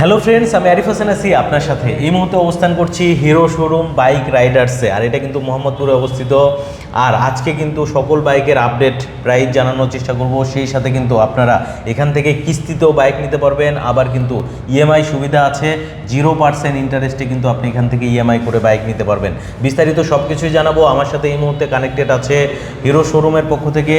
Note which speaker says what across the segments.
Speaker 1: Hello friends আমি আরিফ হোসেন আছি আপনার সাথে। এই মুহূর্তে অবস্থান করছি হিরো শোরুম বাইক রাইডার্সে আর এটা কিন্তু মোহাম্মদপুরে অবস্থিত। আর আজকে কিন্তু সকল বাইকের আপডেট প্রাইস জানানোর চেষ্টা করব। সেই সাথে কিন্তু আপনারা এখান থেকে কিস্তিতেও বাইক নিতে পারবেন। আবার কিন্তু ইএমআই সুবিধা আছে। জিরো পার্সেন্ট ইন্টারেস্টে কিন্তু আপনি এখান থেকে ইএমআই করে বাইক নিতে পারবেন। বিস্তারিত সব কিছুই জানাব। আমার সাথে এই মুহূর্তে কানেক্টেড আছে হিরো শোরুমের পক্ষ থেকে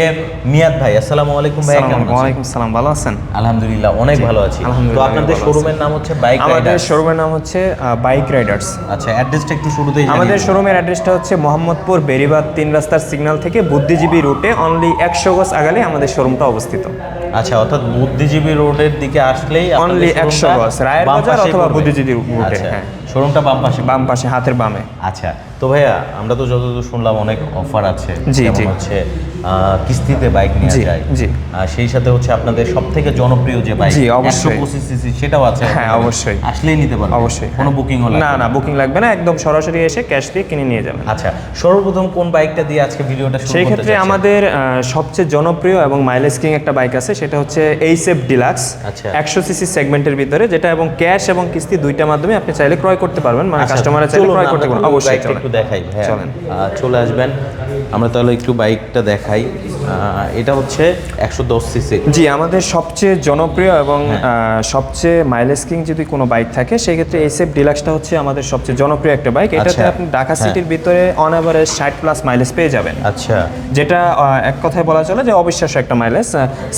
Speaker 1: মিয়াদ ভাই। আসসালামু আলাইকুম ভাই কেমন আছেন?
Speaker 2: ভালো আছেন?
Speaker 1: আলহামদুলিল্লাহ অনেক ভালো আছি। তো আপনাদের শোরুমের নাম হচ্ছে বাইক
Speaker 2: আমাদের শোরুমের নাম হচ্ছে বাইক রাইডার্স
Speaker 1: আচ্ছা অ্যাড্রেসটা একটু শুরুতেই
Speaker 2: আমাদের শোরুমের অ্যাড্রেসটা হচ্ছে মোহাম্মদপুর বেরিবাদ তিন রাস্তার সিগন্যাল থেকে বুদ্ধিজীবী রুটে অনলি একশো গজ আগালে আমাদের শোরুমটা অবস্থিত।
Speaker 1: আচ্ছা অর্থাৎ বুদ্ধিজীবী রোডের দিকে আসলেই অনলি
Speaker 2: একশো
Speaker 1: শোরুমটা
Speaker 2: 100 গজ, রায়ের বাজার অথবা। বুদ্ধিজীবী রোডে,
Speaker 1: আচ্ছা।
Speaker 2: হ্যাঁ।
Speaker 1: শোরুমটা বাম পাশে।
Speaker 2: বাম পাশে হাতের বামে।
Speaker 1: আচ্ছা তো ভাইয়া আমরা তো যতদূর শুনলাম অনেক অফার আছে।
Speaker 2: জি,
Speaker 1: যেমন
Speaker 2: জি।
Speaker 1: হচ্ছে কিস্তিতে বাইক নেওয়া
Speaker 2: জি,
Speaker 1: যায়।
Speaker 2: জি।
Speaker 1: আর সেই সাথে হচ্ছে আপনাদের সব থেকে জনপ্রিয় যে বাইক
Speaker 2: জি, অবশ্যই।
Speaker 1: সিসি সেটাও আছে।
Speaker 2: হ্যাঁ, অবশ্যই।
Speaker 1: আসলেই নিতে পারবেন।
Speaker 2: অবশ্যই।
Speaker 1: কোনো বুকিং হলো
Speaker 2: না না। বুকিং লাগবে না। একদম সরাসরি এসে ক্যাশ দিয়ে কিনে নিয়ে যাবেন।
Speaker 1: আচ্ছা সর্বপ্রথম কোন বাইকটা দিয়ে আজকে ভিডিওটা শুরু
Speaker 2: সেই ক্ষেত্রে আমাদের সবচেয়ে জনপ্রিয় এবং মাইলেজ কিং একটা বাইক আছে সেটা হচ্ছে এইসএফ ডিলাক্স
Speaker 1: আচ্ছা।
Speaker 2: একশো সিসি সেগমেন্টের ভিতরে যেটা এবং ক্যাশ এবং কিস্তি দুইটার মাধ্যমে আপনি চাইলে ক্রয় করতে পারবেন মানে কাস্টমাররা চাইলে ক্রয় করতে পারবেন। অবশ্যই
Speaker 1: একটু দেখাই হ্যাঁ
Speaker 2: চলেন।
Speaker 1: চলে আসবেন। আমরা তাহলে একটু বাইকটা দেখাই। এটা হচ্ছে একশো দশ সিসি
Speaker 2: জি আমাদের সবচেয়ে জনপ্রিয় এবং
Speaker 1: হ্যাঁ।
Speaker 2: সবচেয়ে মাইলেজ কিং যদি কোনো বাইক থাকে সেই ক্ষেত্রে এইসএফ ডিলাক্সটা হচ্ছে আমাদের সবচেয়ে জনপ্রিয় একটা বাইক এটাতে
Speaker 1: আচ্ছা।
Speaker 2: আপনি ঢাকা
Speaker 1: হ্যাঁ।
Speaker 2: সিটির ভিতরে অন অ্যাভারেজ ষাট প্লাস মাইলেজ পেয়ে যাবেন।
Speaker 1: আচ্ছা।
Speaker 2: যেটা এক কথায় বলা চলে যে অবিশ্বাস্য একটা mileage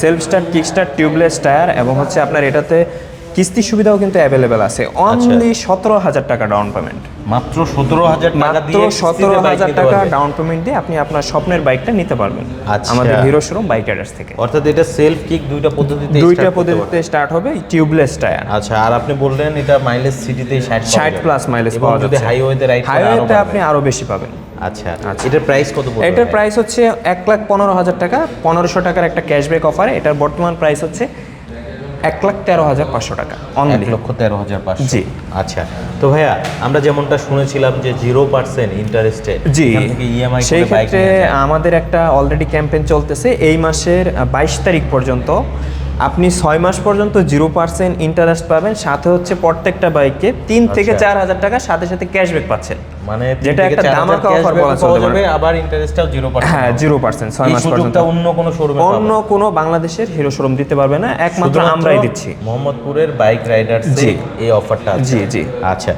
Speaker 2: self start kick start tubeless tyre এবং হচ্ছে আপনার এটাতে কিস্তি সুবিধাও কিন্তু অ্যাভেলেবেল আছে।
Speaker 1: আচ্ছা।
Speaker 2: অনলি সতেরো হাজার টাকা ডাউন পেমেন্ট
Speaker 1: মাত্র সতেরো হাজার
Speaker 2: মাত্র সতেরো হাজার টাকা ডাউন পেমেন্ট দিয়ে আপনি আপনার স্বপ্নের বাইকটা নিতে পারবেন।
Speaker 1: আচ্ছা।
Speaker 2: আমাদের হিরো শোরুম বাইক রাইডার্স থেকে।
Speaker 1: অর্থাৎ এটা সেলফ কিক দুইটা পদ্ধতিতে
Speaker 2: দুইটা পদ্ধতিতে স্টার্ট হবে টিউবলেস টায়ার
Speaker 1: আচ্ছা আর আপনি বললেন এটা মাইলেজ সিটিতে ষাট
Speaker 2: ষাট প্লাস মাইলেজ পাওয়া যাচ্ছে।
Speaker 1: হাইওয়েতে রাইড
Speaker 2: হাইওয়েতে আপনি আরও বেশি পাবেন।
Speaker 1: আচ্ছা এটার প্রাইস কত
Speaker 2: এটার প্রাইস হচ্ছে এক লাখ পনেরো হাজার টাকা পনেরোশো টাকার একটা ক্যাশব্যাক অফারে এটার বর্তমান প্রাইস হচ্ছে এক লাখ তেরো হাজার পাঁচশো টাকা অনলি
Speaker 1: লক্ষ তেরো হাজার পাঁচশো।
Speaker 2: জি।
Speaker 1: আচ্ছা। তো ভাইয়া আমরা যেমনটা শুনেছিলাম যে জিরো পার্সেন্ট ইন্টারেস্টে
Speaker 2: জি।
Speaker 1: ইএমআই
Speaker 2: সেই ক্ষেত্রে আমাদের একটা অলরেডি ক্যাম্পেইন চলতেছে এই মাসের বাইশ তারিখ পর্যন্ত। আপনি ছয় মাস পর্যন্ত জিরো পার্সেন্ট ইন্টারেস্ট পাবেন সাথে হচ্ছে প্রত্যেকটা বাইকে তিন থেকে
Speaker 1: আচ্ছা।
Speaker 2: চার হাজার টাকা সাথে সাথে ক্যাশব্যাক পাচ্ছেন
Speaker 1: মানে
Speaker 2: যেটা একটা ধামাকা offer বলা চলতে পারে।
Speaker 1: আবার ইন্টারেস্টটাও জিরো পার্সেন্ট
Speaker 2: হ্যাঁ জিরো পার্সেন্ট ছয়
Speaker 1: এই
Speaker 2: মাস পর্যন্ত
Speaker 1: অন্য কোনো শোরুমে
Speaker 2: অন্য কোনো বাংলাদেশের হিরো শোরুম দিতে পারবে না একমাত্র আমরাই দিচ্ছি
Speaker 1: মোহাম্মদপুরের বাইক রাইডার্স
Speaker 2: জি।
Speaker 1: এই অফারটা আছে
Speaker 2: জি, জি।
Speaker 1: আচ্ছা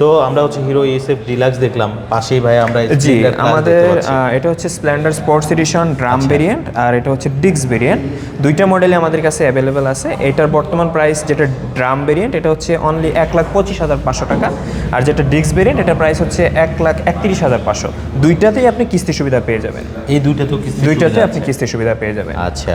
Speaker 1: তো আমরা হচ্ছে হিরো এসএফ ডিলাক্স দেখলাম। পাশেই ভাই আমরা
Speaker 2: জি আমাদের এটা হচ্ছে Splendor sports edition drum. Variant আর এটা হচ্ছে ডিক্স ভেরিয়েন্ট দুইটা মডেলে আমাদের কাছে অ্যাভেলেবেল আছে। এটার বর্তমান প্রাইস যেটা ড্রাম ভেরিয়েন্ট এটা হচ্ছে অনলি এক লাখ পঁচিশ হাজার পাঁচশো টাকা। আর যেটা ডিক্স ভেরিয়েন্ট এটার প্রাইস হচ্ছে এক লাখ একত্রিশ হাজার পাঁচশো। দুইটাতেই আপনি কিস্তি সুবিধা পেয়ে যাবেন।
Speaker 1: এই দুইটা তো
Speaker 2: দুইটাতে আপনি। কিস্তি সুবিধা পেয়ে যাবেন।
Speaker 1: আচ্ছা।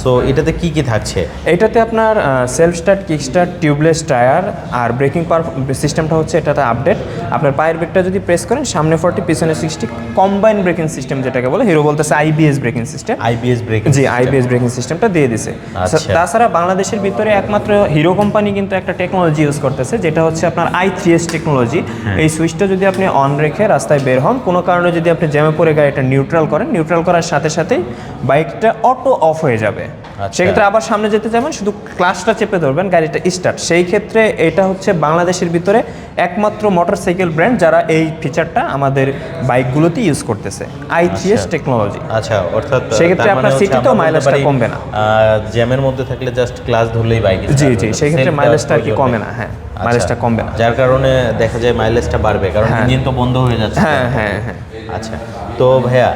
Speaker 1: সো এটাতে কি কি থাকছে?
Speaker 2: এটাতে আপনার self start kick start tubeless tyre আর ব্রেকিং পাওয়ার সিস্টেমটা হচ্ছে এটাতে আপডেট আপনার পায়ের ব্রেকটা যদি প্রেস করেন সামনে ফোরটি পিছনে সিক্সটি কম্বাইন ব্রেকিং সিস্টেম যেটাকে বলে হিরো বলতেছে IBS braking system
Speaker 1: IBS brake
Speaker 2: জি আইবিএস ব্রেকিং সিস্টেমটা দিয়ে দিছে।
Speaker 1: আচ্ছা।
Speaker 2: তাছাড়া বাংলাদেশের ভিতরে একমাত্র হিরো কোম্পানি কিন্তু একটা টেকনোলজি ইউজ করতেছে যেটা হচ্ছে আপনার আই থ্রি এস টেকনোলজি এই সুইচটা যদি আপনি অন রেখে রাস্তায় বের হন কোনো কারণে যদি আপনি জ্যামে পড়ে গাড়িটা নিউট্রাল করেন নিউট্রাল করার সাথে সাথেই বাইকটা অটো অফ হয়ে যাবে।
Speaker 1: আচ্ছা।
Speaker 2: সেক্ষেত্রে আবার সামনে যেতে যাবেন শুধু ক্লাসটা চেপে ধরবেন গাড়িটা স্টার্ট সেই ক্ষেত্রে এটা হচ্ছে বাংলাদেশের ভিতরে একমাত্র মোটরসাইকেল ব্র্যান্ড যারা এই ফিচারটা আমাদের বাইকগুলোতে ইউজ করতেছে। আই থ্রি এস টেকনোলজি
Speaker 1: আচ্ছা অর্থাৎ
Speaker 2: সেক্ষেত্রে
Speaker 1: তার মানে
Speaker 2: আপনার সিটিতেও মাইলেজটা কমবে না।
Speaker 1: জ্যামের মধ্যে থাকলে জাস্ট ক্লাস ধরলেই বাইক
Speaker 2: জি জি সেই ক্ষেত্রে মাইলেজটা আর কি কমে না হ্যাঁ মাইলেজটা কমবে না।
Speaker 1: আচ্ছা, যার কারণে দেখা যায় মাইলেজটা বাড়বে কারণ
Speaker 2: হ্যাঁ।
Speaker 1: ইঞ্জিন তো বন্ধ হয়ে যাচ্ছে।
Speaker 2: হ্যাঁ হ্যাঁ হ্যাঁ।
Speaker 1: আচ্ছা তো ভাইয়া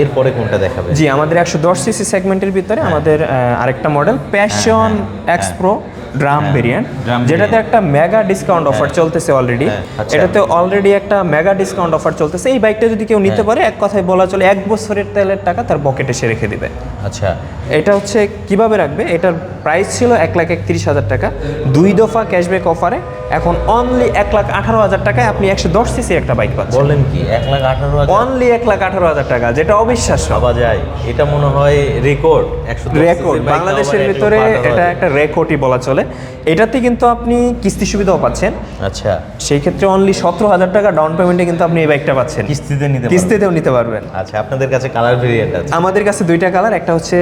Speaker 1: এরপরে কোনটা দেখাবে
Speaker 2: জি আমাদের একশো দশ সিসি সেগমেন্টের ভিতরে আমাদের আরেকটা model Passion X Pro drum variant যেটাতে একটা মেগা ডিসকাউন্ট অফার চলতেছে অলরেডি
Speaker 1: হ্যাঁ, আচ্ছা।
Speaker 2: এটাতে অলরেডি একটা মেগা ডিসকাউন্ট অফার চলতেছে। এই বাইকটা যদি কেউ
Speaker 1: হ্যাঁ।
Speaker 2: নিতে পারে এক কথায় বলা চলে এক বছরের তেলের টাকা তার পকেটে সে রেখে দিবে।
Speaker 1: আচ্ছা।
Speaker 2: এটা হচ্ছে কীভাবে রাখবে? এটার প্রাইস ছিল এক লাখ একত্রিশ হাজার টাকা। দুই দফা ক্যাশব্যাক অফারে এখন অনলি এক লাখ আঠারো হাজার টাকায় আপনি একশো দশ সিসির একটা বাইক পাচ্ছেন।
Speaker 1: বললেন কি এক লাখ আঠারো
Speaker 2: অনলি এক লাখ আঠারো হাজার টাকা যেটা অবিশ্বাস্য।
Speaker 1: ভাবা যায় এটা মনে হয় রেকর্ড একশো
Speaker 2: রেকর্ড বাংলাদেশের ভিতরে এটা একটা রেকর্ডই বলা চলে। এটাতে কিন্তু আপনি কিস্তি সুবিধাও পাচ্ছেন।
Speaker 1: আচ্ছা।
Speaker 2: সেই ক্ষেত্রে অনলি সতেরো হাজার টাকা ডাউন পেমেন্টে কিন্তু আপনি এই বাইকটা পাচ্ছেন।
Speaker 1: কিস্তিতে নিতে
Speaker 2: কিস্তিতেও নিতে পারবেন।
Speaker 1: আচ্ছা আপনাদের কাছে কালার ভেরিয়েন্ট আছে।
Speaker 2: আমাদের কাছে দুইটা কালার একটা হচ্ছে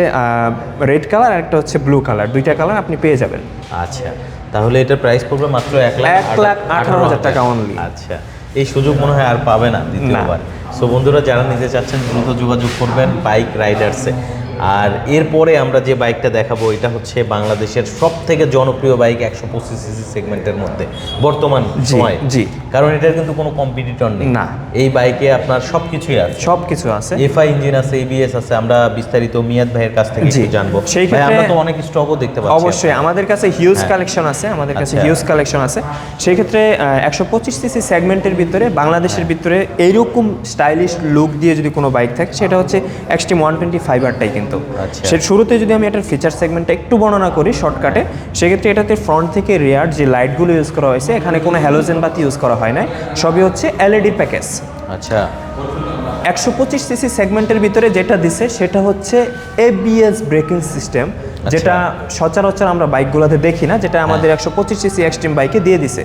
Speaker 2: রেড কালার আর একটা হচ্ছে ব্লু কালার দুইটা কালার আপনি পেয়ে যাবেন।
Speaker 1: আচ্ছা তাহলে এটার প্রাইস পড়বে মাত্র এক লাখ
Speaker 2: এক লাখ আঠারো হাজার টাকা অনলি
Speaker 1: আচ্ছা এই সুযোগ মনে হয় আর পাবে না দ্বিতীয়বার। সো বন্ধুরা যারা নিতে চাচ্ছেন দ্রুত যোগাযোগ করবেন বাইক রাইডার্সে আর এরপরে আমরা যে বাইকটা দেখাবো এটা হচ্ছে বাংলাদেশের সব থেকে জনপ্রিয় বাইক একশো পঁচিশ সিসি সেগমেন্টের মধ্যে বর্তমান সময়
Speaker 2: জি।
Speaker 1: কারণ এটার কিন্তু কোনো কম্পিটিটর নেই
Speaker 2: না।
Speaker 1: এই বাইকে আপনার সব কিছুই আছে
Speaker 2: সব কিছু আছে
Speaker 1: এফআই ইঞ্জিন আছে এবিএস আছে আমরা বিস্তারিত মিয়াদ ভাইয়ের কাছ থেকে। জানব
Speaker 2: সেই
Speaker 1: ভাই, আমরা তো অনেক স্টকও দেখতে পাচ্ছি
Speaker 2: অবশ্যই আমাদের কাছে হিউজ
Speaker 1: হ্যাঁ।
Speaker 2: কালেকশন আছে আমাদের কাছে
Speaker 1: আচ্ছা।
Speaker 2: হিউজ কালেকশন আছে সেই ক্ষেত্রে একশো পঁচিশ সিসি সেগমেন্টের ভিতরে বাংলাদেশের
Speaker 1: হ্যাঁ।
Speaker 2: ভিতরে এইরকম স্টাইলিশ লুক দিয়ে যদি কোনো বাইক থাকে সেটা হচ্ছে এক্সট্রিম ওয়ান টোয়েন্টি ফাইভারটাই কিন্তু
Speaker 1: আচ্ছা।
Speaker 2: সে শুরুতে যদি আমি এটার ফিচার সেগমেন্টটা একটু বর্ণনা করি শর্টকাটে সেক্ষেত্রে এটাতে ফ্রন্ট থেকে রেয়ার যে লাইটগুলো ইউজ করা হয়েছে এখানে কোনো হ্যালোজেন বাতি ইউজ করা হয় না সবই হচ্ছে এলইডি প্যাকেজ
Speaker 1: আচ্ছা।
Speaker 2: একশো পঁচিশ সিসি সেগমেন্টের ভিতরে যেটা দিছে সেটা হচ্ছে এবিএস ব্রেকিং সিস্টেম যেটা সচরাচর আমরা বাইকগুলোতে দেখি না যেটা আমাদের একশো পঁচিশ সিসি এক্সট্রিম বাইকে দিয়ে দিছে।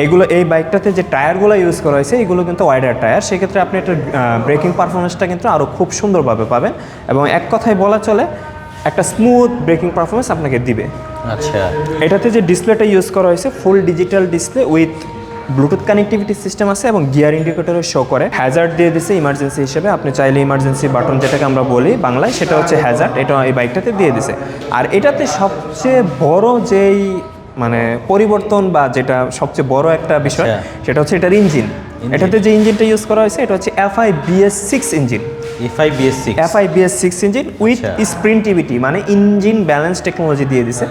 Speaker 2: এইগুলো এই বাইকটাতে যে টায়ারগুলো ইউজ করা হয়েছে এগুলো কিন্তু ওয়াইডার টায়ার সেক্ষেত্রে আপনি এটার ব্রেকিং পারফরমেন্সটা কিন্তু আরও খুব সুন্দরভাবে পাবেন এবং এক কথায় বলা চলে একটা স্মুথ ব্রেকিং পারফরমেন্স আপনাকে দিবে।
Speaker 1: আচ্ছা।
Speaker 2: এটাতে যে ডিসপ্লেটা ইউজ করা হয়েছে full digital display with Bluetooth connectivity system আছে এবং গিয়ার ইন্ডিকেটরও শো করে। হ্যাজার্ড দিয়ে দিছে ইমার্জেন্সি হিসেবে। আপনি চাইলে ইমার্জেন্সি বাটন যেটাকে আমরা বলি বাংলায় সেটা হচ্ছে হ্যাজার্ড এটা এই বাইকটাতে দিয়ে দিছে। আর এটাতে সবচেয়ে বড় যেই মানে পরিবর্তন বা যেটা সবচেয়ে বড় একটা বিষয়
Speaker 1: আচ্ছা।
Speaker 2: সেটা হচ্ছে এটার ইঞ্জিন। এটাতে যে ইঞ্জিনটা ইউজ করা হয়েছে এটা হচ্ছে F FI BS six engine.
Speaker 1: FI BS six
Speaker 2: FI BS six engine with
Speaker 1: আচ্ছা।
Speaker 2: স্প্রিন্টিভিটি মানে ইঞ্জিন ব্যালেন্স টেকনোলজি দিয়ে দিছে।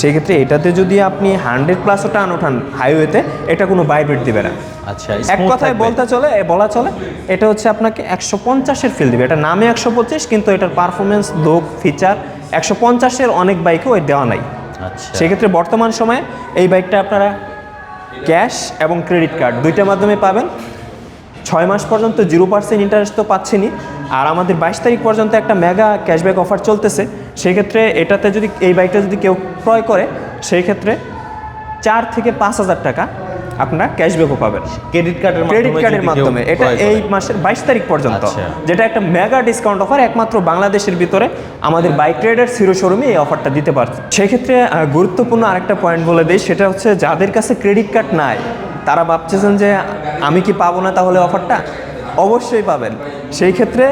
Speaker 2: সেক্ষেত্রে এটাতে যদি আপনি হান্ড্রেড প্লাসও টান ওঠান হাইওয়েতে এটা কোনো বাইব্রেট দিবে না।
Speaker 1: আচ্ছা
Speaker 2: এক কথায় বলতে চলে বলা চলে এটা হচ্ছে আপনাকে একশো পঞ্চাশের ফিল দিবে। এটা নামে একশো পঁচিশ কিন্তু এটার পারফরমেন্স লোক ফিচার একশো পঞ্চাশের অনেক বাইকেও এর দেওয়া নাই।
Speaker 1: আচ্ছা
Speaker 2: সেক্ষেত্রে বর্তমান সময়ে এই বাইকটা আপনারা ক্যাশ এবং ক্রেডিট কার্ড দুইটার মাধ্যমে পাবেন। ছয় মাস পর্যন্ত জিরো পার্সেন্ট ইন্টারেস্ট তো পাচ্ছেনি আর আমাদের বাইশ তারিখ পর্যন্ত একটা মেগা ক্যাশব্যাক অফার চলতেছে। সেক্ষেত্রে এটাতে যদি এই বাইকটা যদি কেউ ক্রয় করে সেই ক্ষেত্রে চার থেকে পাঁচ হাজার টাকা আপনারা ক্যাশব্যাকও পাবেন।
Speaker 1: ক্রেডিট কার্ডের
Speaker 2: ক্রেডিট কার্ডের মাধ্যমে। এটা এই মাসের বাইশ তারিখ পর্যন্ত।
Speaker 1: আচ্ছা।
Speaker 2: যেটা একটা মেগা ডিসকাউন্ট অফার একমাত্র বাংলাদেশের ভিতরে। আমাদের বাইক ট্রেডার সিরো শোরুমে এই অফারটা দিতে পারছে সেক্ষেত্রে গুরুত্বপূর্ণ আরেকটা পয়েন্ট বলে দিই সেটা হচ্ছে যাদের কাছে ক্রেডিট কার্ড নাই তারা ভাবছেন যে আমি কি পাবো না তাহলে অফারটা অবশ্যই পাবেন। সেই ক্ষেত্রে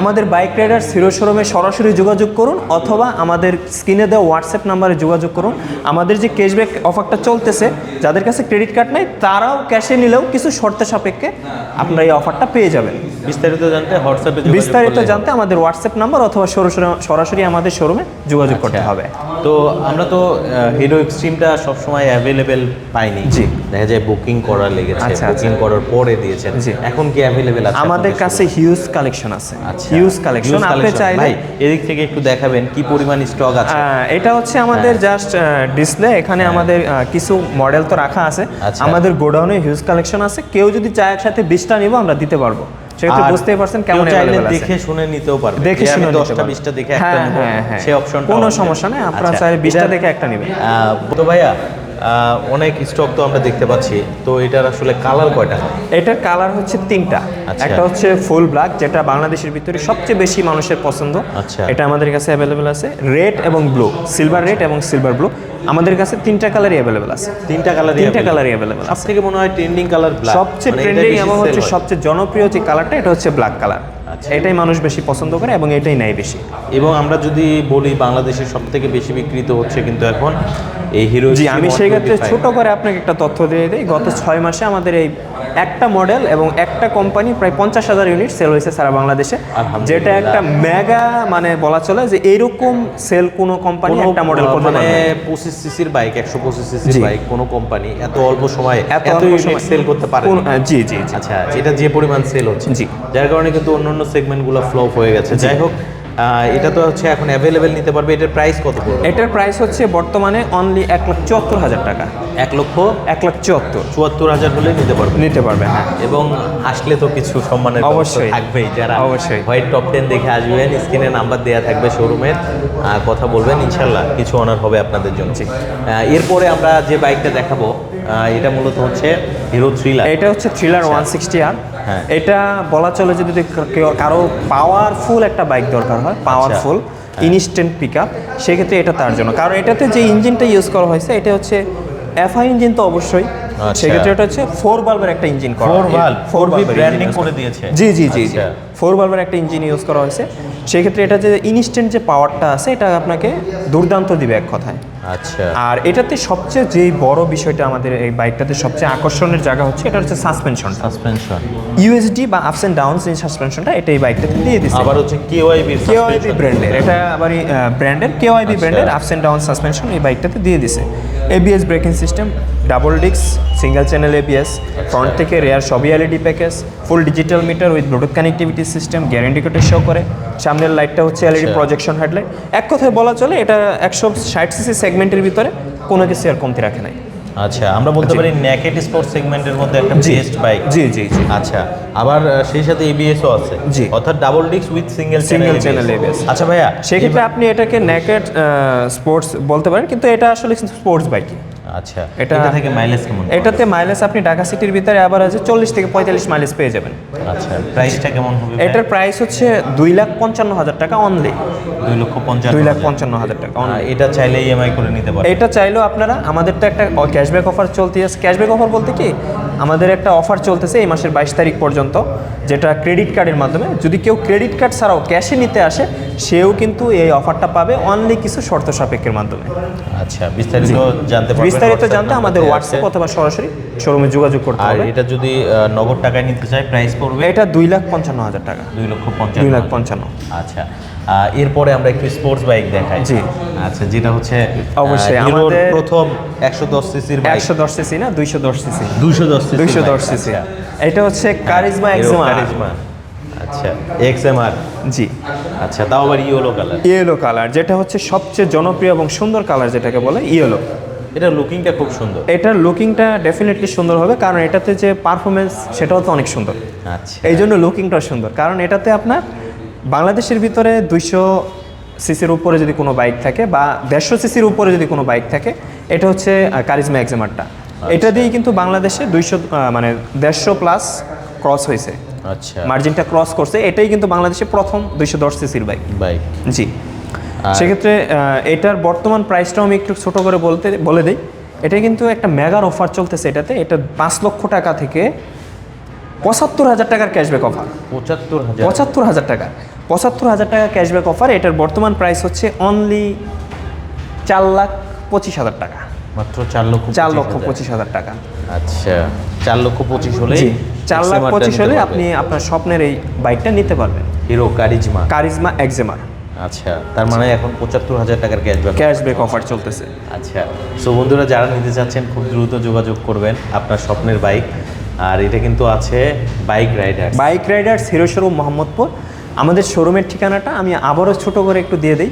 Speaker 2: আমাদের বাইক রাইডার শোরুমে সরাসরি যোগাযোগ করুন অথবা আমাদের স্ক্রিনে দেওয়া হোয়াটসঅ্যাপ নাম্বারে যোগাযোগ করুন। আমাদের যে ক্যাশব্যাক অফারটা চলতেছে, যাদের কাছে ক্রেডিট কার্ড নেই, তারাও ক্যাশে নিলেও কিছু শর্তে সাপেক্ষে আপনারা এই অফারটা পেয়ে যাবেন।
Speaker 1: বিস্তারিত জানতে হোয়াটসঅ্যাপে
Speaker 2: বিস্তারিত জানতে আমাদের হোয়াটসঅ্যাপ নাম্বার অথবা সরাসরি সরাসরি আমাদের শোরুমে যোগাযোগ
Speaker 1: আচ্ছা।
Speaker 2: করতে হবে।
Speaker 1: তো আমরা তো হিরো এক্সট্রিমটা সবসময় অ্যাভেলেবেল পাইনি।
Speaker 2: জি।
Speaker 1: দেখা যায় বুকিং করা লেগেছে
Speaker 2: আচ্ছা,
Speaker 1: বুকিং করার পরে দিয়েছেন।
Speaker 2: জি।
Speaker 1: এখন কি অ্যাভেলেবেল আছে
Speaker 2: আমাদের কাছে হিউজ কালেকশন আছে।
Speaker 1: আচ্ছা।
Speaker 2: হিউজ কালেকশন আপনি চাইলে
Speaker 1: ভাই এদিক থেকে একটু দেখাবেন কি পরিমাণ স্টক আছে।
Speaker 2: এটা হচ্ছে আমাদের জাস্ট ডিসপ্লে এখানে আমাদের কিছু মডেল তো রাখা আছে।
Speaker 1: হ্যাঁ। আচ্ছা।
Speaker 2: আমাদের গোডাউনে হিউজ কালেকশন আছে। কেউ যদি চায় একসাথে বিশটা নিব আমরা দিতে পারব। সেক্ষেত্রে বুঝতেই পারছেন কেমন available আছে।
Speaker 1: দেখে শুনে নিতেও পারবে
Speaker 2: দেখে শুনে নিতে
Speaker 1: দশটা
Speaker 2: পারবে।
Speaker 1: বিশটা দেখে একটা নেব। সেই অপশন
Speaker 2: কোনো সমস্যা নেই, আপনারা চাইলে 20টা দেখে একটা নেবেন।
Speaker 1: তো ভাইয়া অনেক স্টক তো আমরা দেখতে পাচ্ছি। তো এটার আসলে কালার কয়টা?
Speaker 2: এটার কালার হচ্ছে তিনটা।
Speaker 1: আচ্ছা।
Speaker 2: একটা হচ্ছে ফুল ব্ল্যাক যেটা বাংলাদেশের ভিতরে সবচেয়ে বেশি মানুষের পছন্দ।
Speaker 1: আচ্ছা।
Speaker 2: এটা আমাদের কাছে অ্যাভেলেবেল আছে। রেড এবং ব্লু সিলভার রেড এবং সিলভার ব্লু আমাদের কাছে তিনটা কালারই অ্যাভেলেবেল আছে।
Speaker 1: তিনটা কালার
Speaker 2: তিনটা কালারই অ্যাভেলেবেল
Speaker 1: সব থেকে মনে হয় ট্রেন্ডিং কালার ব্ল্যাক
Speaker 2: সবচেয়ে ট্রেন্ডিং এবং হচ্ছে সবচেয়ে জনপ্রিয় যে কালারটা এটা হচ্ছে ব্ল্যাক কালার
Speaker 1: আচ্ছা।
Speaker 2: এটাই মানুষ বেশি পছন্দ করে এবং এটাই নেয় বেশি।
Speaker 1: এবং আমরা যদি বলি বাংলাদেশের সব থেকে বেশি বিক্রিত হচ্ছে কিন্তু এখন এই হিরো
Speaker 2: জি আমি সেই ক্ষেত্রে ছোট করে আপনাকে একটা তথ্য দিয়ে দিই। গত ছয় মাসে আমাদের এই একটা মডেল এবং একটা কোম্পানি প্রায় পঞ্চাশ হাজার ইউনিট সেল হয়েছে সারা বাংলাদেশে। যেটা একটা মেগা মানে বলা চলে যে এইরকম সেল কোনো কোম্পানি একটা মডেল করতে
Speaker 1: মানে। পঁচিশ সিসির বাইক একশো পঁচিশ সিসির। বাইক কোনো কোম্পানি এত অল্প সময়ে
Speaker 2: এত
Speaker 1: ইউনিট সেল করতে পারে
Speaker 2: কোন- জি জি
Speaker 1: আচ্ছা এটা যে পরিমাণ সেল হচ্ছে।
Speaker 2: জি।
Speaker 1: যার কারণে কিন্তু অন্যান্য সেগমেন্টগুলো ফ্লপ হয়ে গেছে। যাই হোক এটা তো হচ্ছে এখন অ্যাভেলেবেল নিতে পারবে। এটার প্রাইস কত পড়বে?
Speaker 2: এটার প্রাইস হচ্ছে বর্তমানে অনলি এক লাখ চুয়াত্তর হাজার টাকা।
Speaker 1: এক লক্ষ?
Speaker 2: এক লাখ চুয়াত্তর।
Speaker 1: চুয়াত্তর হাজার হলে নিতে পারবে।
Speaker 2: নিতে পারবে হ্যাঁ।
Speaker 1: এবং আসলে তো কিছু সম্মানের
Speaker 2: অবশ্যই।
Speaker 1: থাকবেই। যারা
Speaker 2: অবশ্যই।
Speaker 1: হোয়াইট টপ টেন দেখে আসবেন স্ক্রিনে নাম্বার দেওয়া থাকবে শোরুমের কথা বলবেন ইনশাল্লাহ কিছু অনার হবে আপনাদের জন্য। এরপরে আমরা যে বাইকটা দেখাবো এটা মূলত হচ্ছে হিরো থ্রিলার
Speaker 2: এটা হচ্ছে থ্রিলার ওয়ান সিক্সটি আর
Speaker 1: হ্যাঁ।
Speaker 2: এটা বলা চলে যে যদি কারও পাওয়ারফুল একটা বাইক দরকার হয় পাওয়ারফুল ইনস্ট্যান্ট পিক আপ সেক্ষেত্রে এটা তার জন্য। কারণ এটাতে যে ইঞ্জিনটা ইউজ করা হয়েছে এটা হচ্ছে এফআই ইঞ্জিন তো অবশ্যই।
Speaker 1: আচ্ছা।
Speaker 2: সেক্ষেত্রে এটা হচ্ছে ফোর বাল্বের একটা ইঞ্জিন করা।
Speaker 1: ফোর ভালো ফোর বি ব্র্যান্ডিং করে। দিয়েছে।
Speaker 2: জি জি জি জি।
Speaker 1: আচ্ছা।
Speaker 2: ফোর বাল্বের একটা ইঞ্জিন ইউজ করা হয়েছে। সেক্ষেত্রে এটা যে ইনস্ট্যান্ট যে পাওয়ারটা আছে এটা আপনাকে দুর্দান্ত দিবে এক কথায়।
Speaker 1: আচ্ছা।
Speaker 2: আর এটাতে সবচেয়ে যে বড় বিষয়টা আমাদের এই বাইকটাতে সবচেয়ে আকর্ষণের জায়গা হচ্ছে এটা হচ্ছে সাসপেনশন
Speaker 1: সাসপেনশন
Speaker 2: ইউএসডি বা আপস এন্ড ডাউনস এই সাসপেনশনটা এটা এই বাইকটাতে দিয়ে দিচ্ছে
Speaker 1: আবার হচ্ছে কেওয়াইবি
Speaker 2: কেওয়াইবি ব্র্যান্ডের এটা আবার ব্র্যান্ডের
Speaker 1: কেওয়াইবি।
Speaker 2: ব্র্যান্ডের আপস এন্ড ডাউন সাসপেনশন এই বাইকটাতে দিয়ে দিছে। ABS braking system double disc single channel ABS front থেকে রেয়ার সবই LED package full digital meter with Bluetooth connectivity system gear indicator show করে। সামনের লাইটটা হচ্ছে এলইডি। প্রজেকশন হেডলাইট এক কথায় বলা চলে এটা একশো ষাট সিসি সেগমেন্টের ভিতরে কোনো কিছু আর কমতি রাখে নাই।
Speaker 1: আচ্ছা আমরা বলতে পারি ন্যাকেট স্পোর্টস সেগমেন্টের মধ্যে একটা। বেস্ট বাইক
Speaker 2: জি জি জি।
Speaker 1: আচ্ছা আবার সেই সাথে এবিএসও আছে।
Speaker 2: জি।
Speaker 1: অর্থাৎ double disc with single
Speaker 2: single channel ABS
Speaker 1: আচ্ছা ভাইয়া
Speaker 2: সেক্ষেত্রে আপনি এটাকে নেকেড স্পোর্টস বলতে পারেন কিন্তু এটা আসলে স্পোর্টস বাইক
Speaker 1: আচ্ছা
Speaker 2: এটা-
Speaker 1: থেকে মাইলেজ কেমন
Speaker 2: এটাতে মাইলেজ আপনি ঢাকা সিটির ভিতরে আবার আছে চল্লিশ থেকে পঁয়তাল্লিশ মাইলেজ পেয়ে যাবেন।
Speaker 1: আচ্ছা প্রাইসটা কেমন হবে
Speaker 2: এটার প্রাইস হচ্ছে দুই লাখ পঞ্চান্ন হাজার টাকা অনলি
Speaker 1: দুই লক্ষ পঞ্চান্ন
Speaker 2: দুই লাখ পঞ্চান্ন হাজার টাকা
Speaker 1: এটা চাইলে ইএমআই করে নিতে পারবে
Speaker 2: এটা চাইলেও আপনারা আমাদের তো একটা ক্যাশব্যাক অফার চলতে আছে। ক্যাশব্যাক অফার বলতে কি আমাদের একটা অফার চলতেছে এই মাসের বাইশ তারিখ পর্যন্ত যেটা ক্রেডিট কার্ডের মাধ্যমে। যদি কেউ ক্রেডিট কার্ড ছাড়াও ক্যাশে নিতে আসে সেও কিন্তু এই অফারটা পাবে অনলি কিছু শর্ত সাপেক্ষের মাধ্যমে।
Speaker 1: আচ্ছা বিস্তারিত জানতে
Speaker 2: বিস্তারিত জানতে আমাদের হোয়াটসঅ্যাপ অথবা সরাসরি শোরুমে যোগাযোগ করতে হবে।
Speaker 1: এটা যদি নগদ টাকায় নিতে চাই প্রাইস পড়বে?
Speaker 2: এটা দুই লাখ পঞ্চান্ন হাজার টাকা।
Speaker 1: দুই লক্ষ পঞ্চান্ন
Speaker 2: দুই লাখ পঞ্চান্ন।
Speaker 1: আচ্ছা। এরপরে আমরা একটু স্পোর্টস বাইক দেখাই।
Speaker 2: জি।
Speaker 1: আচ্ছা যেটা হচ্ছে
Speaker 2: অবশ্যই, আমাদের-
Speaker 1: প্রথম একশো দশ সিসির
Speaker 2: একশো দশ সিসি না দুইশো দশ সিসি
Speaker 1: দুইশো দশ
Speaker 2: দুইশো দশ সিসি এটা হচ্ছে কারিজমা এক্সিমা
Speaker 1: কারিজমা আচ্ছা এক্সএমআর
Speaker 2: জি।
Speaker 1: আচ্ছা তাও আবার ইয়েলো কালার
Speaker 2: ইয়েলো কালার যেটা হচ্ছে সবচেয়ে জনপ্রিয় এবং সুন্দর কালার যেটাকে বলে ইয়েলো
Speaker 1: এটা লুকিংটা খুব সুন্দর।
Speaker 2: এটার লুকিংটা ডেফিনেটলি সুন্দর হবে কারণ এটাতে যে পারফরমেন্স সেটাও তো অনেক সুন্দর।
Speaker 1: আচ্ছা।
Speaker 2: এই জন্য লুকিংটা সুন্দর কারণ এটাতে আপনার বাংলাদেশের ভিতরে দুইশো সিসির উপরে যদি কোনো বাইক থাকে বা দেড়শো সিসির উপরে যদি কোনো বাইক থাকে এটা হচ্ছে কারিজমা এক্সেমারটা এটা দিয়েই কিন্তু বাংলাদেশে দুইশো মানে দেড়শো প্লাস ক্রস হয়েছে।
Speaker 1: আচ্ছা।
Speaker 2: মার্জিনটা ক্রস করছে। এটাই কিন্তু বাংলাদেশে প্রথম দুইশো দশ সিসির বাইক।
Speaker 1: বাইক।
Speaker 2: জি। সেক্ষেত্রে এটার বর্তমান প্রাইসটাও আমি একটু ছোট করে বলতে বলে দিই। এটা কিন্তু একটা মেগার অফার চলতেছে এটাতে। এটা পাঁচ লক্ষ টাকা থেকে পঁচাত্তর হাজার টাকার ক্যাশব্যাক অফার।
Speaker 1: পঁচাত্তর হাজার।
Speaker 2: পঁচাত্তর হাজার টাকা। পঁচাত্তর হাজার টাকা ক্যাশব্যাক অফার এটার বর্তমান প্রাইস হচ্ছে অনলি চার লাখ পঁচিশ হাজার টাকা।
Speaker 1: মাত্র চার লক্ষ
Speaker 2: চার লক্ষ পঁচিশ হাজার টাকা।
Speaker 1: আচ্ছা চার লক্ষ পঁচিশ হলে
Speaker 2: চার লাখ পঁচিশ হলে আপনি আপনার স্বপ্নের এই বাইকটা নিতে পারবেন।
Speaker 1: হিরো কারিজমা
Speaker 2: কারিজমা এক্সেমার
Speaker 1: আচ্ছা তার মানে এখন পঁচাত্তর হাজার টাকার ক্যাশব্যাক
Speaker 2: ক্যাশব্যাক অফার চলতেছে।
Speaker 1: আচ্ছা সো বন্ধুরা যারা নিতে চাচ্ছেন খুব দ্রুত যোগাযোগ করবেন আপনার স্বপ্নের বাইক আর এটা কিন্তু আছে bike rider
Speaker 2: bike riders Hero showroom Mohammadpur. আমাদের শোরুমের ঠিকানাটা আমি আবারও ছোট করে একটু দিয়ে দিই।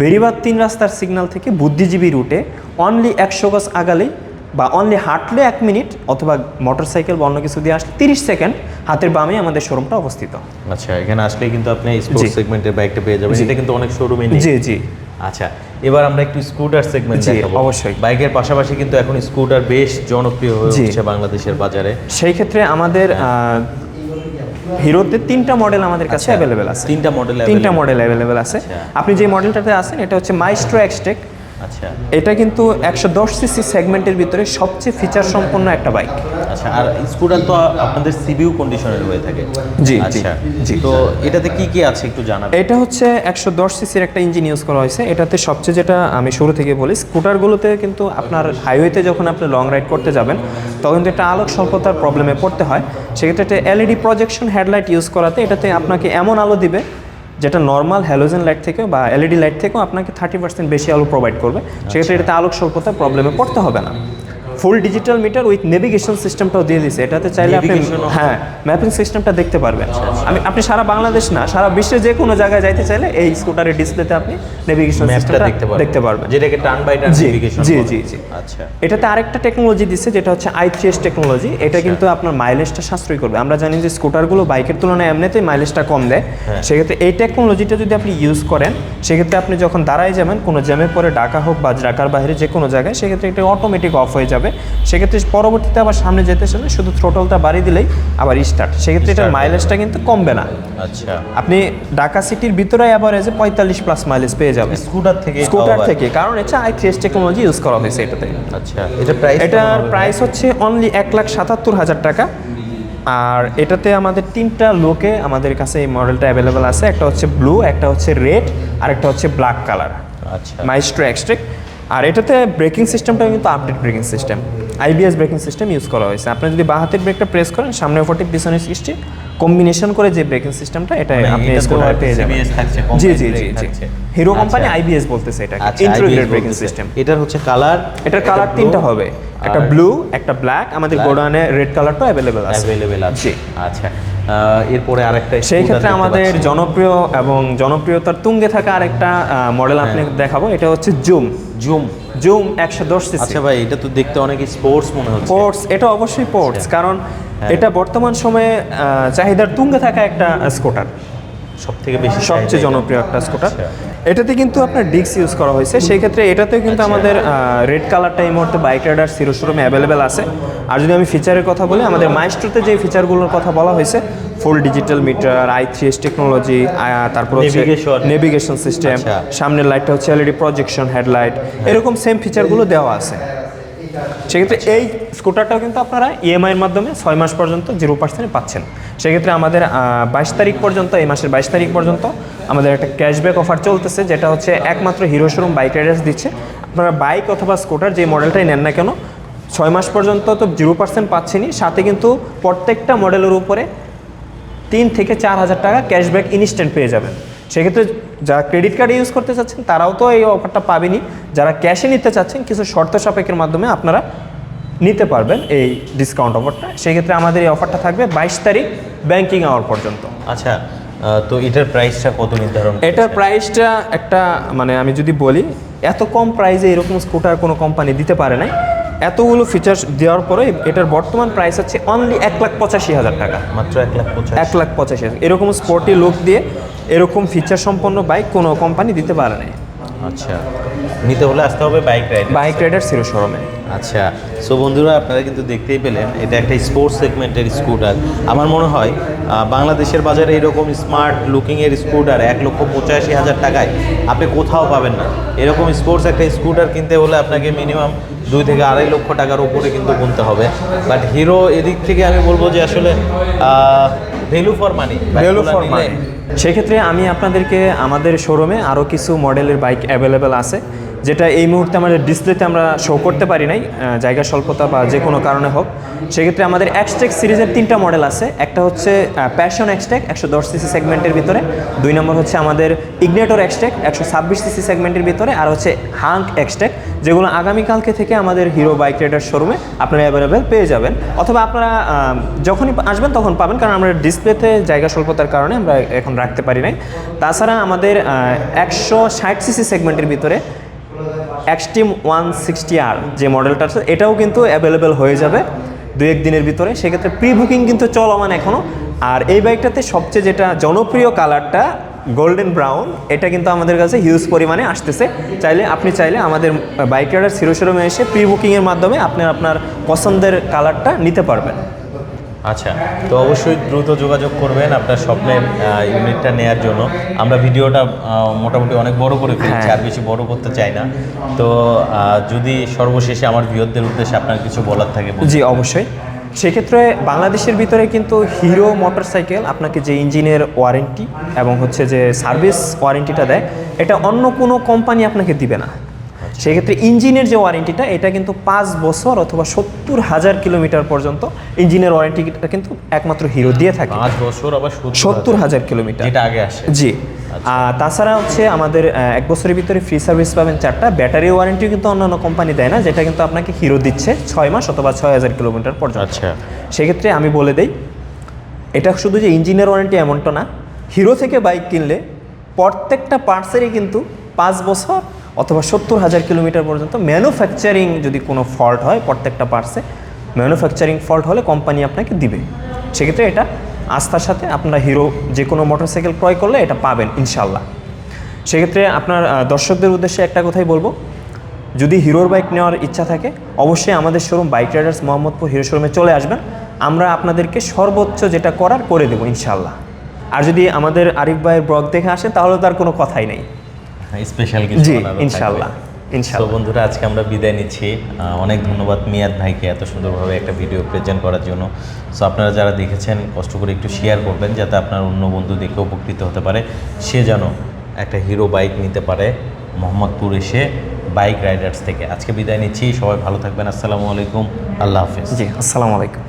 Speaker 2: বেরিবাদ তিন রাস্তার সিগন্যাল থেকে বুদ্ধিজীবী রুটে অনলি একশো গজ আগালেই বা অনলি হাঁটলে এক মিনিট অথবা মোটরসাইকেল বা অন্য কিছু দিয়ে আসলে তিরিশ সেকেন্ড হাতের বামে আমাদের শোরুমটা অবস্থিত।
Speaker 1: আচ্ছা এখানে আসলে কিন্তু আপনি স্পোর্টস সেগমেন্টের বাইকটা পেয়ে যাবেন। এটা কিন্তু অনেক শোরুমে নেই।
Speaker 2: জি জি।
Speaker 1: আচ্ছা এবার আমরা একটু স্কুটার সেগমেন্ট দেখাবো।
Speaker 2: অবশ্যই।
Speaker 1: বাইকের পাশাপাশি কিন্তু এখন স্কুটার বেশ জনপ্রিয় হয়ে। উঠছে বাংলাদেশের বাজারে।
Speaker 2: সেই ক্ষেত্রে আমাদের আহ, হিরোতে তিনটা মডেল আমাদের কাছে
Speaker 1: আচ্ছা,
Speaker 2: অ্যাভেলেবেল আছে।
Speaker 1: তিনটা মডেল
Speaker 2: তিনটা মডেল অ্যাভেলেবেল আছে।
Speaker 1: আচ্ছা।
Speaker 2: আপনি যে মডেলটাতে আছেন এটা হচ্ছে মাইস্ট্রো এক্সটেক
Speaker 1: আচ্ছা।
Speaker 2: এটা কিন্তু একশো দশ সিসি সেগমেন্টের ভিতরে সবচেয়ে ফিচার সম্পন্ন একটা বাইক
Speaker 1: আচ্ছা আর স্কুটার তো আপনাদের সিবিউ কন্ডিশনের হয়ে থাকে।
Speaker 2: জি,
Speaker 1: আচ্ছা
Speaker 2: জি।
Speaker 1: তো এটাতে কি কি আছে একটু জানাবেন?
Speaker 2: এটা হচ্ছে একশো দশ সিসির একটা ইঞ্জিন ইউজ করা হয়েছে। এটাতে সবচেয়ে যেটা আমি শুরু থেকে বলি স্কুটারগুলোতে কিন্তু আপনার হাইওয়েতে যখন আপনি লং রাইড করতে যাবেন তখন কিন্তু একটা আলোক স্বল্পতার প্রবলেমে পড়তে হয়। সেক্ষেত্রে একটা এলইডি প্রজেকশন হেডলাইট ইউজ করাতে এটাতে আপনাকে এমন আলো দিবে যেটা নর্মাল হ্যালোজেন লাইট থেকে বা এলইডি লাইট থেকেও আপনাকে থার্টি পার্সেন্ট বেশি আলো প্রোভাইড করবে। সেক্ষেত্রে এটাতে আলোক স্বল্পতার প্রবলেমে পড়তে হবে না। Full digital meter with navigation সিস্টেমটাও দিয়ে দিছে এটাতে চাইলে আপনি হ্যাঁ ম্যাপিং সিস্টেমটা দেখতে পারবেন। আমি আপনি সারা বাংলাদেশ না সারা বিশ্বে যে কোনো জায়গায় যাইতে চাইলে এই স্কুটারের ডিসপ্লেতে আপনি নেভিগেশন সিস্টেমটা
Speaker 1: দেখতে পারবেন। যেটাকে টার্ন বাই টার্ন নেভিগেশন
Speaker 2: জি, জি, জি।
Speaker 1: আচ্ছা।
Speaker 2: এটাতে আরেকটা টেকনোলজি দিচ্ছে যেটা হচ্ছে আই থ্রি এস টেকনোলজি এটা কিন্তু আপনার মাইলেজটা সাশ্রয় করবে। আমরা জানি যে স্কুটারগুলো বাইকের তুলনায় এমনিতেই মাইলেজটা কম দেয়।
Speaker 1: হ্যাঁ।
Speaker 2: সেক্ষেত্রে এই টেকনোলজিটা যদি আপনি ইউজ করেন সেক্ষেত্রে আপনি যখন দাঁড়ায় যাবেন কোনো জ্যামে পরে ডাকা হোক বা ডাকার বাইরে যে কোনো জায়গায় সেক্ষেত্রে এটা অটোমেটিক অফ হয়ে যাবে। সেক্ষেত্রে পরবর্তীতে আবার সামনে যেতে চলে শুধু থ্রোটলটা বাড়িয়ে দিলেই আবার স্টার্ট সেক্ষেত্রে এটার মাইলেজটা কিন্তু কমবে না।
Speaker 1: আচ্ছা।
Speaker 2: আপনি ঢাকা সিটির ভিতরে অ্যাভারেজে পঁয়তাল্লিশ প্লাস মাইলেজ পেয়ে যাবেন।
Speaker 1: স্কুটার থেকে
Speaker 2: স্কুটার থেকে কারণ এটা I three S technology use করা হয়েছে এটাতে।
Speaker 1: আচ্ছা এটা প্রাইস
Speaker 2: এটার প্রাইস হচ্ছে অনলি এক লাখ সাতাত্তর হাজার টাকা। আর এটাতে আমাদের তিনটা লোকে আমাদের কাছে এই মডেলটা অ্যাভেলেবেল আছে। একটা হচ্ছে ব্লু একটা হচ্ছে রেড আর একটা হচ্ছে ব্ল্যাক কালার
Speaker 1: আচ্ছা।
Speaker 2: মাইস্ট্রো এক্সট্রেক আর এটাতে ব্রেকিং সিস্টেমটা কিন্তু update braking system. IBS braking system use করা হয়েছে। আপনি যদি বাঁ হাতের ব্রেকটা প্রেস করেন সামনে ফোর্টি পিছনে সিক্সটি কম্বিনেশন করে যে ব্রেকিং সিস্টেমটা এটা
Speaker 1: মানে
Speaker 2: আপনি স্কুটারে পেয়ে যাবেন। জি জি জি জি। Hero company. আইবিএস বলতেছে এটাকে
Speaker 1: আচ্ছা
Speaker 2: ইন্টিগ্রেটেড ব্রেকিং সিস্টেম
Speaker 1: এটার হচ্ছে কালার
Speaker 2: এটার কালার তিনটা হবে। একটা ব্লু একটা ব্ল্যাক আমাদের। গোডাউনে রেড কালারটা অ্যাভেলেবেল আছে।
Speaker 1: অ্যাভেলেবেল আছে। আচ্ছা। এরপরে আরেকটা
Speaker 2: সেই ক্ষেত্রে আমাদের জনপ্রিয় এবং জনপ্রিয়তার তুঙ্গে থাকা আরেকটা মডেল আপনি দেখাবো এটা হচ্ছে জুম।
Speaker 1: জুম।
Speaker 2: জুম একশো দশ
Speaker 1: আচ্ছা ভাই এটা তো দেখতে অনেক স্পোর্টস মনে হচ্ছে।
Speaker 2: স্পোর্টস এটা অবশ্যই পোর্টস
Speaker 1: আচ্ছা।
Speaker 2: কারণ
Speaker 1: হ্যাঁ।
Speaker 2: এটা বর্তমান সময়ে চাহিদার তুঙ্গে থাকা একটা স্কুটার
Speaker 1: সব থেকে বেশি
Speaker 2: সবচেয়ে জনপ্রিয় একটা স্কুটার।
Speaker 1: আচ্ছা।
Speaker 2: এটাতে কিন্তু আপনার ডিক্স ইউজ করা হয়েছে। সেই ক্ষেত্রে এটাতেও কিন্তু
Speaker 1: আচ্ছা।
Speaker 2: আমাদের রেড কালারটা এই মুহূর্তে বাইক রাইডার সিরো শোরুমে অ্যাভেলেবেল আছে। আর যদি আমি ফিচারের কথা বলি আমাদের মাইস্ট্রোতে যে ফিচারগুলোর কথা বলা হয়েছে full digital meter I three S technology তারপর হচ্ছে নেভিগেশন সিস্টেম
Speaker 1: আচ্ছা।
Speaker 2: সামনের লাইটটা হচ্ছে এলইডি প্রজেকশন হেডলাইট এরকম সেম ফিচারগুলো দেওয়া আছে। সেক্ষেত্রে এই স্কুটারটাও কিন্তু আপনারা ইএমআইয়ের মাধ্যমে ছয় মাস পর্যন্ত জিরো পার্সেন্টে পাচ্ছেন। সেক্ষেত্রে আমাদের বাইশ তারিখ পর্যন্ত, এই মাসের বাইশ তারিখ পর্যন্ত আমাদের একটা ক্যাশব্যাক অফার চলতেছে, যেটা হচ্ছে একমাত্র হিরো শোরুম বাইক রাইডার্স দিচ্ছে। আপনারা বাইক অথবা স্কুটার যে মডেলটাই নেন না কেন, ছয় মাস পর্যন্ত তো জিরো পার্সেন্ট পাচ্ছেনই। সাথে কিন্তু প্রত্যেকটা মডেলের উপরে তিন থেকে চার হাজার টাকা ক্যাশব্যাক ইনস্ট্যান্ট পেয়ে যাবেন। সেক্ষেত্রে যারা ক্রেডিট কার্ড ইউজ করতে চাচ্ছেন তারাও তো এই অফারটা পাবেনি যারা ক্যাশে নিতে চাচ্ছেন কিছু শর্ত সাপেক্ষের মাধ্যমে আপনারা নিতে পারবেন এই ডিসকাউন্ট অফারটা সেক্ষেত্রে আমাদের এই অফারটা থাকবে বাইশ তারিখ ব্যাংকিং আওয়ার পর্যন্ত।
Speaker 1: আচ্ছা তো এটার প্রাইসটা কত নির্ধারণ
Speaker 2: এটার প্রাইসটা একটা মানে আমি যদি বলি এত কম প্রাইসে এরকম স্কুটার কোনো কোম্পানি দিতে পারে নাই। এতগুলো ফিচার্স দেওয়ার পরে এটার বর্তমান প্রাইস হচ্ছে অনলি এক লাখ পঁচাশি হাজার টাকা।
Speaker 1: মাত্র এক লাখ পঁচাশি।
Speaker 2: এক লাখ পঁচাশি হাজার। এরকম স্পোর্টি লুক দিয়ে এরকম ফিচার সম্পন্ন বাইক কোনো কোম্পানি দিতে পারে না
Speaker 1: আচ্ছা। নিতে হলে আসতে হবে বাইক রাইড
Speaker 2: বাইক রাইডার সিরো শোরুমে।
Speaker 1: আচ্ছা সো বন্ধুরা আপনারা কিন্তু দেখতেই পেলেন এটা একটা স্পোর্টস সেগমেন্টের স্কুটার আমার মনে হয় বাংলাদেশের বাজারে এরকম স্মার্ট লুকিংয়ের স্কুটার এক লক্ষ পঁচাশি হাজার টাকায় আপনি কোথাও পাবেন না। এরকম স্পোর্টস একটা স্কুটার কিনতে হলে আপনাকে মিনিমাম দুই থেকে আড়াই লক্ষ টাকার উপরে কিন্তু কিনতে হবে। বাট হিরো এদিক থেকে আমি বলব যে আসলে value for money
Speaker 2: value for money সেক্ষেত্রে আমি আপনাদেরকে আমাদের শোরুমে আরও কিছু মডেলের বাইক অ্যাভেলেবেল আছে যেটা এই মুহূর্তে আমাদের ডিসপ্লেতে আমরা শো করতে পারি নাই জায়গা স্বল্পতা বা যে কোনো কারণে হোক। সেক্ষেত্রে আমাদের এক্সটেক সিরিজের তিনটা মডেল আছে একটা হচ্ছে প্যাশন এক্সটেক একশো দশ সিসি সেগমেন্টের ভিতরে দুই নম্বর হচ্ছে আমাদের ইগনেটর এক্সটেক একশো ছাব্বিশ সিসি সেগমেন্টের ভিতরে আর হচ্ছে হাঙ্ক এক্সটেক যেগুলো আগামীকালকে থেকে আমাদের হিরো বাইক রাইডার শোরুমে আপনারা অ্যাভেলেবেল পেয়ে যাবেন। অথবা আপনারা যখনই আসবেন তখন পাবেন, কারণ আমরা ডিসপ্লেতে জায়গা স্বল্পতার কারণে আমরা এখন রাখতে পারি নাই। তাছাড়া আমাদের একশো ষাট সিসি সেগমেন্টের ভিতরে এক্সট্রিম ওয়ান সিক্সটি আর যে মডেলটা আছে, এটাও কিন্তু অ্যাভেলেবেল হয়ে যাবে দু এক দিনের ভিতরে। সেক্ষেত্রে প্রি বুকিং কিন্তু চলমান এখনও আর এই বাইকটাতে সবচেয়ে যেটা জনপ্রিয় কালারটা গোল্ডেন ব্রাউন এটা কিন্তু আমাদের কাছে হিউজ পরিমাণে আসতেছে। চাইলে আপনি চাইলে আমাদের বাইক রাইডার শোরুমে এসে প্রি বুকিংয়ের মাধ্যমে আপনি আপনার পছন্দের কালারটা নিতে পারবেন।
Speaker 1: আচ্ছা তো অবশ্যই দ্রুত যোগাযোগ করবেন আপনার স্বপ্নের ইউনিটটা নেয়ার জন্য। আমরা ভিডিওটা মোটামুটি অনেক বড় করে ফেলছি
Speaker 2: হ্যাঁ।
Speaker 1: আর বেশি বড় করতে চাই না। তো যদি সর্বশেষে আমার বিয়রদের উদ্দেশ্যে আপনার কিছু বলার থাকে।
Speaker 2: জি অবশ্যই। সেক্ষেত্রে বাংলাদেশের ভিতরে কিন্তু হিরো মোটরসাইকেল আপনাকে যে ইঞ্জিনের ওয়ারেন্টি এবং হচ্ছে যে সার্ভিস ওয়ারেন্টিটা দেয়, এটা অন্য কোনো কোম্পানি আপনাকে দিবে না। সেক্ষেত্রে ইঞ্জিনের যে ওয়ারেন্টিটা এটা কিন্তু পাঁচ বছর অথবা সত্তর হাজার কিলোমিটার পর্যন্ত ইঞ্জিনের ওয়ারেন্টিটা কিন্তু একমাত্র হিরো দিয়ে থাকে।
Speaker 1: পাঁচ বছর আবার
Speaker 2: সত্তর হাজার। কিলোমিটার।
Speaker 1: এটা আগে আসে।
Speaker 2: জি। আর তাছাড়া হচ্ছে আমাদের এক বছরের ভিতরে ফ্রি সার্ভিস পাবেন চারটা। ব্যাটারি ওয়ারেন্টিও কিন্তু অন্যান্য কোম্পানি দেয় না যেটা কিন্তু আপনাকে হিরো দিচ্ছে ছয় মাস অথবা ছয় হাজার কিলোমিটার পর্যন্ত।
Speaker 1: আচ্ছা।
Speaker 2: সেক্ষেত্রে আমি বলে দেই এটা শুধু যে ইঞ্জিনের ওয়ারেন্টি এমনটা না হিরো থেকে বাইক কিনলে প্রত্যেকটা পার্টসেরই কিন্তু পাঁচ বছর অথবা সত্তর হাজার কিলোমিটার পর্যন্ত ম্যানুফ্যাকচারিং যদি কোনো ফল্ট হয় প্রত্যেকটা পার্টসে ম্যানুফ্যাকচারিং ফল্ট হলে কোম্পানি আপনাকে দিবে। সেক্ষেত্রে এটা আস্থার সাথে আপনারা হিরো যে কোনো মোটরসাইকেল ক্রয় করলে এটা পাবেন ইনশাল্লাহ সেক্ষেত্রে আপনার দর্শকদের উদ্দেশ্যে একটা কথাই বলব, যদি হিরোর বাইক নেওয়ার ইচ্ছা থাকে, অবশ্যই আমাদের showroom bike riders Mohammadpur Hero শোরুমে চলে আসবেন। আমরা আপনাদেরকে সর্বোচ্চ যেটা করার করে দেবো ইনশাল্লাহ আর যদি আমাদের আরিফ ভাইয়ের ব্লগ দেখে আসে তাহলে তার কোনো কথাই নেই।
Speaker 1: স্পেশাল কিছু
Speaker 2: জি ইনশাল্লাহ। ইনশাল্লাহ।
Speaker 1: বন্ধুরা আজকে আমরা বিদায় নিচ্ছি। অনেক ধন্যবাদ মিয়াদ ভাইকে এত সুন্দরভাবে একটা ভিডিও প্রেজেন্ট করার জন্য। সো আপনারা যারা দেখেছেন কষ্ট করে একটু শেয়ার করবেন যাতে আপনার অন্য বন্ধু দেখে উপকৃত হতে পারে। সে যেন একটা হিরো বাইক নিতে পারে মোহাম্মদপুর এসে বাইক রাইডার্স থেকে। আজকে বিদায় নিচ্ছি। সবাই ভালো থাকবেন। আসসালামু আলাইকুম। আল্লাহ হাফিজ।
Speaker 2: জি আসসালামু আলাইকুম।